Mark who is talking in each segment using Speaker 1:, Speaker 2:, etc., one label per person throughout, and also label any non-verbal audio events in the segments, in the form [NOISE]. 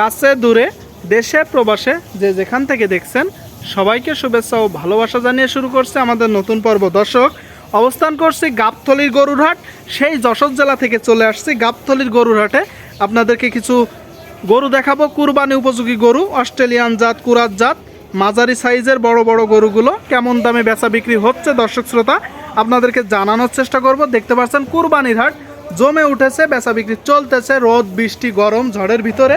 Speaker 1: কাছে, দূরে, দেশে, প্রবাসে, যে যেখান থেকে দেখছেন, সবাইকে শুভেচ্ছা ও ভালোবাসা জানিয়ে শুরু করছে আমাদের নতুন পর্ব। দর্শক, অবস্থান করছি গাবতলির গরুরহাট। সেই যশোর জেলা থেকে চলে আসছি গাবতলির গরুরহাটে। আপনাদেরকে কিছু গরু দেখাবো। কুরবানি উপযোগী গরু, অস্ট্রেলিয়ান জাত, কুরাত জাত। মাঝারি সাইজের বড় বড় গরুগুলো কেমন দামে বেচা বিক্রি হচ্ছে দর্শক শ্রোতা? আপনাদেরকে জানানোর চেষ্টা করব। দেখতে পাচ্ছেন কুরবানির হাট। জমে উঠেছে, বেচা বিক্রি চলতেছে। রোদ, বৃষ্টি, গরম, ঝড়ের ভিতরে।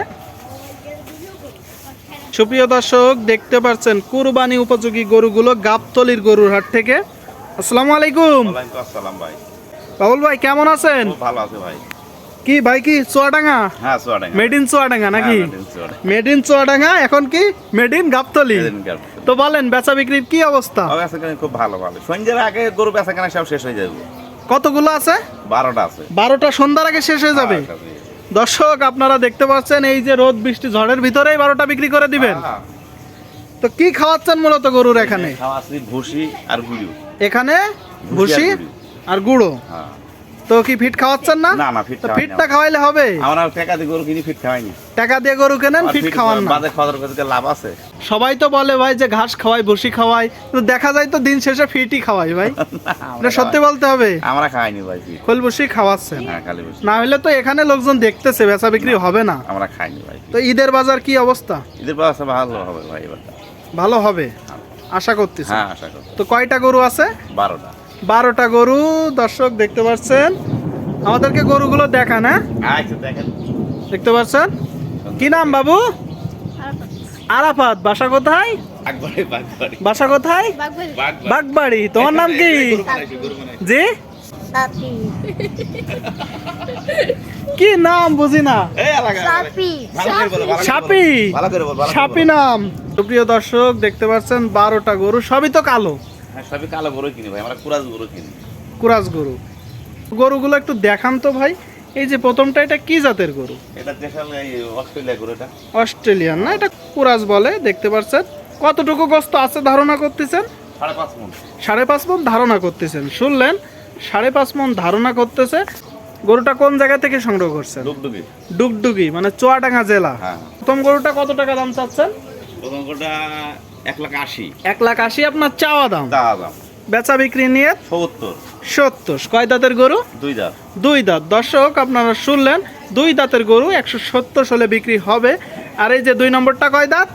Speaker 1: সুপ্রিয় দর্শক দেখতে পাচ্ছেন কুরবানি উপযোগী গরুগুলো গাবতলির গরুর হাট থেকে। আসসালামু আলাইকুম।
Speaker 2: আসসালাম ভাই।
Speaker 1: বাবুল ভাই কেমন আছেন?
Speaker 2: ভালো আছে ভাই।
Speaker 1: কি ভাই কি চুয়াডাঙ্গা?
Speaker 2: হ্যাঁ সোয়াডাঙ্গা
Speaker 1: মেড ইন চুয়াডাঙ্গা নাকি?
Speaker 2: হ্যাঁ,
Speaker 1: মেড ইন চুয়াডাঙ্গা। এখন কি? Made in Gabtoli. তো বলেন বেচা বিক্রির কি অবস্থা?
Speaker 2: খুব ভালো ভালো সন্ধ্যের আগে গরু বেচা কেনা সব শেষ হয়ে যাবে।
Speaker 1: কতগুলো আছে?
Speaker 2: বারোটা আছে।
Speaker 1: বারোটা সন্ধ্যার আগে শেষ হয়ে যাবে?
Speaker 2: হ্যাঁ,
Speaker 1: দর্শক আপনারা দেখতে পাচ্ছেন এই যে রোদ বৃষ্টি ঝড়ের ভিতরেই বারোটা বিক্রি করে দিবেন।
Speaker 2: হ্যাঁ।
Speaker 1: তো কি খাওয়াচ্ছেন মূলত গরুর এখানে?
Speaker 2: ভুসি আর গুঁড়ো।
Speaker 1: এখানে
Speaker 2: ভুসি আর গুঁড়ো। হ্যাঁ
Speaker 1: তো কি ফিট খাওয়াচ্ছেন না?
Speaker 2: না না ফিট
Speaker 1: ফিটটা খাওয়াইলে হবে?
Speaker 2: আমার টাকা দিয়ে গরু কিনি ফিট খাওয়াইনি
Speaker 1: টাকা দিয়ে গরু কেনেন ফিট খাওয়ান না।
Speaker 2: বাদে খাওয়ার করতে লাভ আছে।
Speaker 1: সবাই তো বলে ভাই যে ঘাস খাওয়াই ভুসি খাওয়াই কিন্তু দেখা যায় তো দিন শেষে ফিটই খাওয়াই ভাই। [LAUGHS] এটা সত্যি বলতে হবে।
Speaker 2: আমরা খাইনি ভাই
Speaker 1: খোল ভুসি খাওয়াচ্ছেন।
Speaker 2: হ্যাঁ খালি ভুসি।
Speaker 1: না হলে তো এখানে লোকজন দেখতেছে বেচা বিক্রি হবে না।
Speaker 2: আমরা খাইনি ভাই
Speaker 1: তো ঈদের বাজার কি অবস্থা?
Speaker 2: ঈদের ব্যবস্থা ভালো হবে ভাই
Speaker 1: ভালো হবে? আশা করতেছি।
Speaker 2: হ্যাঁ আশা করি
Speaker 1: তো কয়টা গরু আছে?
Speaker 2: বারোটা।
Speaker 1: বারোটা গরু দর্শক দেখতে পাচ্ছেন। আমাদেরকে গরুগুলো দেখান হ্যাঁ?
Speaker 2: আচ্ছা
Speaker 1: দেখতে পাচ্ছেন? কি নাম বাবু? আরাফাত বাসা কোথায়? বাসা কোথায়?
Speaker 3: বাগবাড়ি।
Speaker 1: তোমার নাম কি? জি? কি নাম বুঝি না?
Speaker 3: সাপি।
Speaker 1: সাপি। নাম। সুপ্রিয় দর্শক দেখতে পাচ্ছেন বারোটা গরু সবই তো কালো।
Speaker 2: হ্যাঁ সবই কালো গরু কিনি ভাই আমরা কুরাজ গরু কিনি।
Speaker 1: কুরাজ গরু। গরুগুলো একটু দেখান তো ভাই এই যে প্রথমটা এটা কি জাতের গরু?
Speaker 2: এটা দেশাল এই অস্ট্রেলিয়া গরু এটা।
Speaker 1: অস্ট্রেলিয়ান না এটা কুরাজ বলে দেখতে পাচ্ছেন। কতটুকু গোস্ত আছে ধারণা করতেছেন?
Speaker 2: সাড়ে পাঁচ মন।
Speaker 1: সাড়ে পাঁচ মন ধারণা করতেছেন শুনলেন? সাড়ে পাঁচ মন ধারণা করতেছে। গরুটা কোন জায়গা থেকে সংগ্রহ করছেন?
Speaker 2: ডুগডুগি।
Speaker 1: ডুগডুগি মানে চুয়াডাঙ্গা জেলা।
Speaker 2: হ্যাঁ।
Speaker 1: প্রথম গরুটা কত টাকা দাম চাচ্ছেন?
Speaker 2: প্রথম গরুটা এক লাখ আশি।
Speaker 1: এক লাখ আশি আপনার চাওয়া দাম?
Speaker 2: দাম দাম।
Speaker 1: বেচা বিক্রি নিয়ে?
Speaker 2: সত্তর।
Speaker 1: সত্তর। কয় দাঁতের গরু?
Speaker 2: দুই দাম
Speaker 1: দুই দাঁত। দর্শক আপনারা শুনলেন দুই দাঁতের গরু একশো সত্তর সালে বিক্রি হবে। আর এই যে দুই নম্বরটা কয় দাঁত?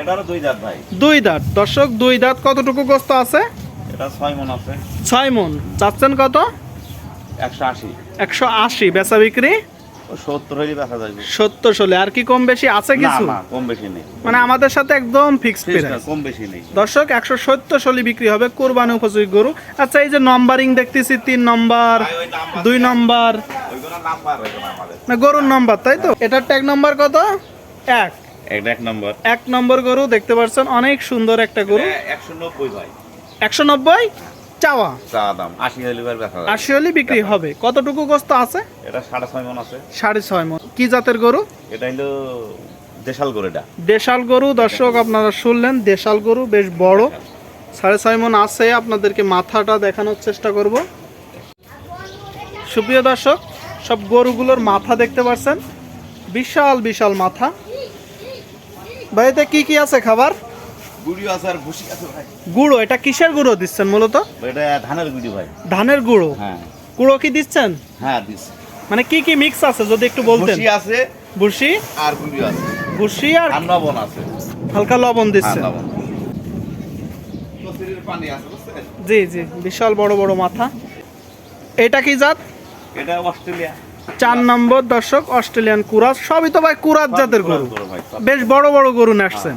Speaker 2: এটারও দুই দাঁত ভাই।
Speaker 1: দুই দাঁত। দর্শক দুই দাঁত কতটুকু গোস্ত আছে?
Speaker 2: এটা ছয় মন আছে।
Speaker 1: ছয় মন। চাচ্ছেন কত?
Speaker 2: একশো আশি।
Speaker 1: একশো আশি। বেচা বিক্রি?
Speaker 2: ও সত্তর হলে দেখা যাবে
Speaker 1: সত্তর সালে আর কি কম বেশি আছে কিছু?
Speaker 2: না কম বেশি নেই।
Speaker 1: মানে আমাদের সাথে একদম ফিক্স প্রাইস
Speaker 2: কম বেশি নেই।
Speaker 1: দর্শক একশো সত্তর বিক্রি হবে কোরবানি উপযোগী গরু। আচ্ছা এই যে নম্বরিং দেখতেছি তিন নম্বর
Speaker 2: ভাই, ওই নাম্বার
Speaker 1: দুই নাম্বার না গরুর নম্বর তাই তো? এটার ট্যাগ নম্বর কত? এক।
Speaker 2: এক নম্বর
Speaker 1: এক নম্বর গরু দেখতে পাচ্ছেন অনেক সুন্দর একটা গরু।
Speaker 2: একশো নব্বই ভাই।
Speaker 1: একশো নব্বই? চাওয়া?
Speaker 2: চা দাম আশি হলে এবার
Speaker 1: আশি হলে বিক্রি হবে। কতটুকু গোস্ত আছে?
Speaker 2: এটা সাড়ে ছয় মন আছে।
Speaker 1: সাড়ে ছয় মন। কি জাতের গরু?
Speaker 2: এটা হলো দেশাল গরু এটা
Speaker 1: দেশাল গরু। দর্শক আপনারা শুনলেন দেশাল গরু বেশ বড়। সাড়ে ছয় মন আছে। আপনাদেরকে মাথাটা দেখানোর চেষ্টা করব। সুপ্রিয় দর্শক সব গরুগুলোর মাথা দেখতে পাচ্ছেন বিশাল বিশাল মাথা। বাড়িতে কি কি আছে খাবার?
Speaker 2: গুড়ি আছে আর ভুসি আছে ভাই।
Speaker 1: গুঁড়ো এটা কিসের গুঁড়ো দিচ্ছেন মূলত?
Speaker 2: এটা ধানের গুড়ি ভাই।
Speaker 1: ধানের গুঁড়ো?
Speaker 2: হ্যাঁ।
Speaker 1: গুঁড়ো কি দিচ্ছেন?
Speaker 2: হ্যাঁ
Speaker 1: মানে কি কি মিক্স আছে যদি একটু বলতেন?
Speaker 2: ভুসি আছে
Speaker 1: ভুসি?
Speaker 2: আর গুড়ি আছে।
Speaker 1: ভুসি আর
Speaker 2: লবণ আছে।
Speaker 1: হালকা লবণ
Speaker 2: হ্যাঁ
Speaker 1: দিচ্ছেন।
Speaker 2: লবণ। বুঝছেন?
Speaker 1: জি জি বিশাল বড় বড় মাথা। এটা কি জাত?
Speaker 2: এটা অস্ট্রেলিয়া।
Speaker 1: চার নম্বর দর্শক অস্ট্রেলিয়ান কুরাজ সবই তো ভাই কুরাজ জাতের গরু। বেশ বড় বড় গরু নিয়ে আসছেন।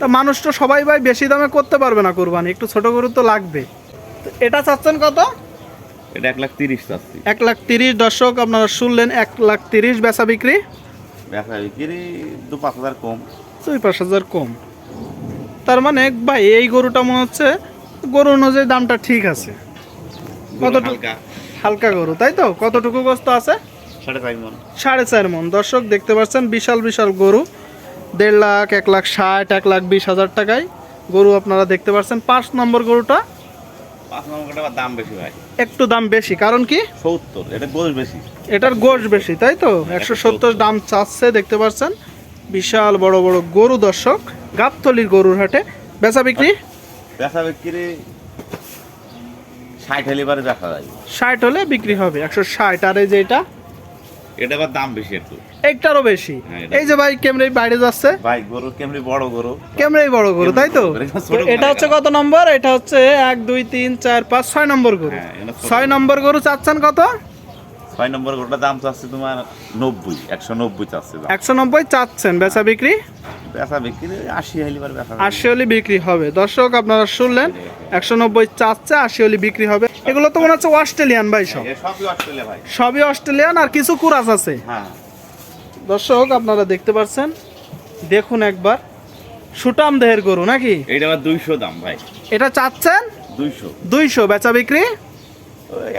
Speaker 1: তা মানুষ তো সবাই ভাই বেশি দামে করতে পারবে না কুরবানি। একটু ছোট গরু তো লাগবে। এটা চাচ্ছেন কত?
Speaker 2: এটা এক লাখ তিরিশ চাচ্ছি।
Speaker 1: এক লাখ তিরিশ। দর্শক আপনারা শুনলেন এক লাখ তিরিশ বেচা বিক্রি।
Speaker 2: দেখা বিক্রি দু পাঁচ হাজার কম।
Speaker 1: দুই পাঁচ হাজার কম। তার মানে ভাই এই গরুটা মনে হচ্ছে গরু অনুযায়ী দামটা ঠিক আছে। কতটুকু?
Speaker 2: হালকা।
Speaker 1: হালকা গরু তাই তো? কতটুকু গোস্ত আছে?
Speaker 2: সাড়ে
Speaker 1: চার মন। দর্শক দেখতে পাচ্ছেন বিশাল বিশাল গরু। দেড় লাখ এক লাখ ষাট এক লাখ বিশ হাজার টাকায় গরু আপনারা দেখতে পাচ্ছেন। পাঁচ নম্বর গরুটা
Speaker 2: পাঁচ নম্বরটা দাম বেশি ভাই।
Speaker 1: একটু দাম বেশি। কারণ কি?
Speaker 2: সত্তর এটা গোল বেশি।
Speaker 1: এটার গোশ বেশি তাই তো? একশো সত্তর দাম চাচ্ছে দেখতে পাচ্ছেন। বিশাল বড় বড় গরু দর্শক গাবতলির গরুর হাটে। বেচা বিক্রি?
Speaker 2: বেচা বিক্রি ষাট হেলিবারে দেখা যায়।
Speaker 1: ষাট হলে বিক্রি হবে একশো ষাট। আর এই যে এটা
Speaker 2: এটা আবার দাম বেশি একটু।
Speaker 1: একটারও বেশি।
Speaker 2: হ্যাঁ,
Speaker 1: এই যে ভাই কেমরাই বাইরে যাচ্ছে?
Speaker 2: ভাই গরু কেমনি বড় গরু?
Speaker 1: কেমরাই বড় গরু তাই তো?
Speaker 2: এটা
Speaker 1: হচ্ছে কত নম্বর? এটা হচ্ছে এক দুই তিন চার পাঁচ ছয় নম্বর গরু।
Speaker 2: হ্যাঁ,
Speaker 1: ছয় নম্বর গরু চাচ্ছেন কত?
Speaker 2: ছয় নম্বর গরুটার দাম চাচ্ছে তোমার নব্বই একশো নব্বই চাচ্ছে
Speaker 1: একশো নব্বই চাচ্ছেন বেচা বিক্রি?
Speaker 2: বেচা বিক্রি আশি হেলিবার বেচা
Speaker 1: আশি হলে বিক্রি হবে। দর্শক আপনারা শুনলেন একশো নব্বই চাচ্ছে আশি হলে বিক্রি হবে। এগুলো তো মনে হচ্ছে অস্ট্রেলিয়ান ভাই সব।
Speaker 2: সবই অস্ট্রেলিয়া ভাই।
Speaker 1: সবই অস্ট্রেলিয়ান আর কিছু কুরাস আছে।
Speaker 2: হ্যাঁ।
Speaker 1: দর্শক আপনারা দেখতে পাচ্ছেন দেখুন একবার সুটাম দেহের গরু নাকি?
Speaker 2: এইটা আবার দুইশো দাম ভাই।
Speaker 1: এটা চাচ্ছেন?
Speaker 2: দুইশো।
Speaker 1: দুইশো বেচা বিক্রি?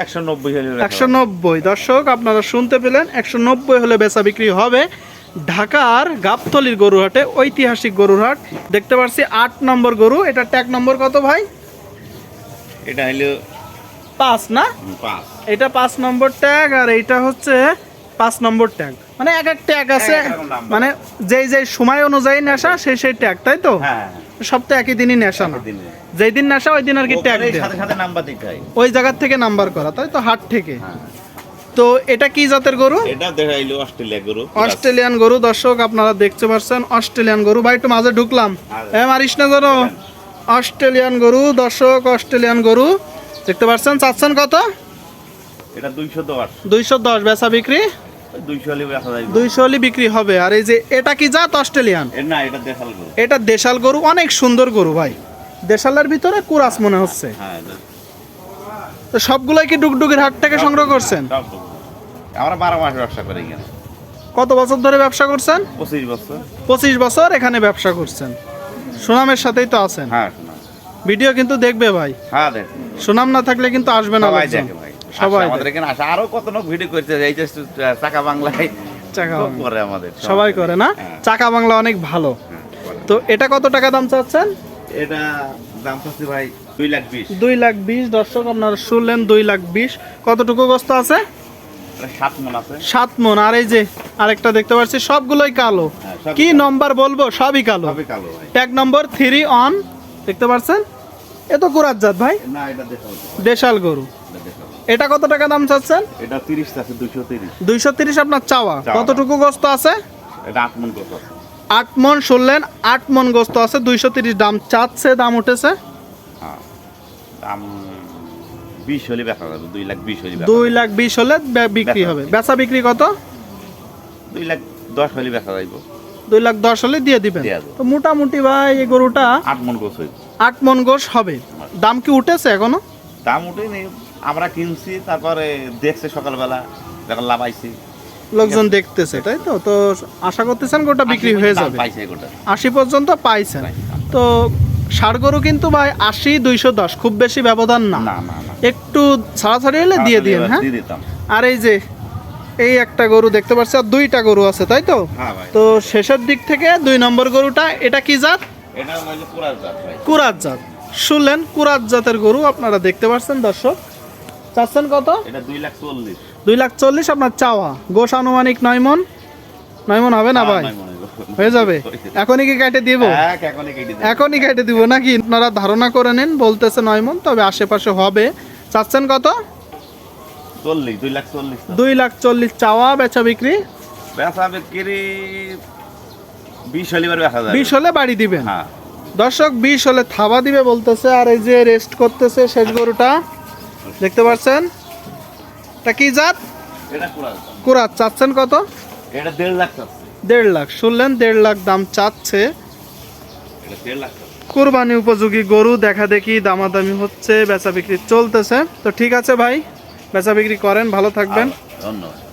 Speaker 2: একশো নব্বই
Speaker 1: দর্শক আপনারা শুনতে পেলেন একশো নব্বই হলে বেচা বিক্রি হবে ঢাকার গাবতলির গরুহাটে ঐতিহাসিক গরুরহাট। দেখতে পাচ্ছি আট নম্বর গরু। এটা ট্যাগ নম্বর কত ভাই?
Speaker 2: এটা হলো
Speaker 1: পাঁচ না? এটা পাঁচ নম্বর ট্যাগ আর এইটা হচ্ছে পাঁচ নম্বর ট্যাগ। মানে এক এক ট্যাগ আছে। মানে যেই যেই সময় অনুযায়ী নেশা সেই সেই ট্যাগ তাই তো?
Speaker 2: হ্যাঁ।
Speaker 1: সব তো একই দিনই নেশা না। যেই দিন নেশা ওই দিন আর কি ট্যাগ
Speaker 2: সাথে সাথে নাম্বার দিতে হয়।
Speaker 1: ওই জায়গার থেকে নাম্বার করা তাই তো হাট থেকে।
Speaker 2: হ্যাঁ।
Speaker 1: তো এটা কি জাতের গরু?
Speaker 2: এটা দেখাইলো অস্ট্রেলিয়া গরু
Speaker 1: অস্ট্রেলিয়ান গরু দর্শক আপনারা দেখতে পাচ্ছেন অস্ট্রেলিয়ান গরু। ভাই একটু মাঝে ঢুকলাম। এ মারিস না যেন। অস্ট্রেলিয়ান গরু দর্শক অস্ট্রেলিয়ান গরু। দেখতে পাচ্ছেন চাচ্ছেন কত?
Speaker 2: এটা দুইশো দশ।
Speaker 1: দুইশো দশ বেচা বিক্রি।
Speaker 2: দুইশো হলে বেচা যায়
Speaker 1: দুইশো বিক্রি হবে। আর এই যে এটা কি জাত অস্ট্রেলিয়ান?
Speaker 2: না এটা দেখাল গরু।
Speaker 1: এটা দেশাল গরু অনেক সুন্দর গরু ভাই। দেশালের ভিতরে কুরাস মনে হচ্ছে।
Speaker 2: হ্যাঁ
Speaker 1: তো সবগুলোই কি ডুগডুগির হাট থেকে সংগ্রহ করছেন?
Speaker 2: আমরা বারো মাস ব্যবসা করি এখানে।
Speaker 1: কত বছর ধরে ব্যবসা করছেন?
Speaker 2: পঁচিশ বছর।
Speaker 1: পঁচিশ বছর এখানে ব্যবসা করছেন। সুনামের সাথেই তো আছেন।
Speaker 2: হ্যাঁ
Speaker 1: ভিডিও কিন্তু দেখবে ভাই।
Speaker 2: হ্যাঁ দেখ
Speaker 1: সুনাম না থাকলে কিন্তু আসবে না।
Speaker 2: ভাই।
Speaker 1: সবাই
Speaker 2: আমাদের এখানে আসে। আরও কত লোক ভিডিও করতে এই যে চাকা বাংলায়
Speaker 1: চাকা
Speaker 2: করে আমাদের
Speaker 1: সবাই করে না?
Speaker 2: হ্যাঁ,
Speaker 1: চাকা বাংলা অনেক ভালো।
Speaker 2: হ্যাঁ,
Speaker 1: তো এটা কত টাকা দাম চাচ্ছেন?
Speaker 2: এটা দাম চাচ্ছি ভাই দুই লাখ বিশ।
Speaker 1: দুই লাখ বিশ দর্শক আপনারা শুনলেন দুই লাখ বিশ। কতটুকু গোস্ত আছে?
Speaker 2: সাত মন
Speaker 1: মন। আর এই যে আরেকটা দেখতে পাচ্ছি সবগুলোই কালো।
Speaker 2: হ্যাঁ,
Speaker 1: কি নম্বর বলব? সবই কালো।
Speaker 2: ভাই।
Speaker 1: Number three on. দেখতে পাচ্ছেন? এ তো কুরাত জাত ভাই। দেশাল গরু।
Speaker 2: এটা
Speaker 1: কত টাকা দাম চাচ্ছেন?
Speaker 2: এটা তিরিশ আছে দুশো তিরিশ।
Speaker 1: দুইশো তিরিশ আপনার চাওয়া। কতটুকু গোস্ত আছে?
Speaker 2: এটা আট মন কত আছে।
Speaker 1: আট মন শুনলেন আট মন গোস্ত আছে দুইশো তিরিশ দাম চাচ্ছে দাম উঠেছে?
Speaker 2: হ্যাঁ। দাম বিশ হলে বেচা যাবে দুই লাখ বিশ হলে
Speaker 1: দুই লাখ বিশ হলে বিক্রি হবে। বেচা বিক্রি কত?
Speaker 2: দুই লাখ দশ হলে বেচা যাইব।
Speaker 1: দুই লাখ দশ হলে দিয়ে দিবেন। তো মোটামুটি ভাই এই গরুটা
Speaker 2: আট মন হইব।
Speaker 1: আট মন গোস হবে। দাম কি উঠেছে এখনও?
Speaker 2: দাম উঠেনি আমরা কিনছি তারপরে দেখছে সকালবেলা যখন লাভ আইছি
Speaker 1: লোকজন দেখতেছে তাই তো? তো আশা করতেছেন গোটা বিক্রি হয়ে যাবে?
Speaker 2: পাইছে গোটা।
Speaker 1: আশি পর্যন্ত পাইছেন।
Speaker 2: পাইছে।
Speaker 1: তো ষাড় গরু কিন্তু ভাই আশি দুইশো দশ খুব বেশি ব্যবধান না।
Speaker 2: না না না।
Speaker 1: একটু ছাড়াছাড়ি হলে দিয়ে দিন হ্যাঁ? আর এই যে এই একটা গরু দেখতে পাচ্ছি আর দুইটা গরু আছে তাই তো?
Speaker 2: হ্যাঁ ভাই।
Speaker 1: তো শেষের দিক থেকে দুই নম্বর গরুটা এটা কি জাত?
Speaker 2: এটা হইল পুরা জাত ভাই।
Speaker 1: কুরাত জাত। শুনলেন কুরাত জাতের গরু আপনারা দেখতে পাচ্ছেন দর্শক। চাচ্ছেন কত?
Speaker 2: এটা দুই লাখ চল্লিশ।
Speaker 1: দুই লাখ চল্লিশ আপনার চাওয়া। গোস আনুমানিক নয় মন? নয় মন হবে না ভাই?
Speaker 2: হ্যাঁ, মনে হয়।
Speaker 1: যাবে। এখনই কি কেটে দিব?
Speaker 2: এখনই কেটে দিবো।
Speaker 1: নাকি আপনারা ধারণা করে নিন বলতেছে নয় মন তবে আশেপাশে হবে। চাচ্ছেন কত?
Speaker 2: দুই লাখ চল্লিশ
Speaker 1: চাওয়া বেচা বিক্রি?
Speaker 2: বেচা বিক্রি বিশ হলে
Speaker 1: বিশ হলে বাড়ি দিবেন?
Speaker 2: হ্যাঁ।
Speaker 1: দর্শক বিশ হলে থাবা দিবে বলতেছে আর এই যে রেস্ট করতেছে শেষ গরুটা। দেখতে পাচ্ছেন? এটা কি জাত? কুরাত চাচ্ছেন কত?
Speaker 2: এটা দেড় লাখ
Speaker 1: দেড় লাখ। শুনলেন দেড় লাখ দাম
Speaker 2: চাচ্ছে।
Speaker 1: কোরবানি উপযোগী গরু দেখা দেখি দামাদামি হচ্ছে বেচা বিক্রি চলতেছে। তো ঠিক আছে ভাই বেচা বিক্রি করেন ভালো থাকবেন।
Speaker 2: ধন্যবাদ।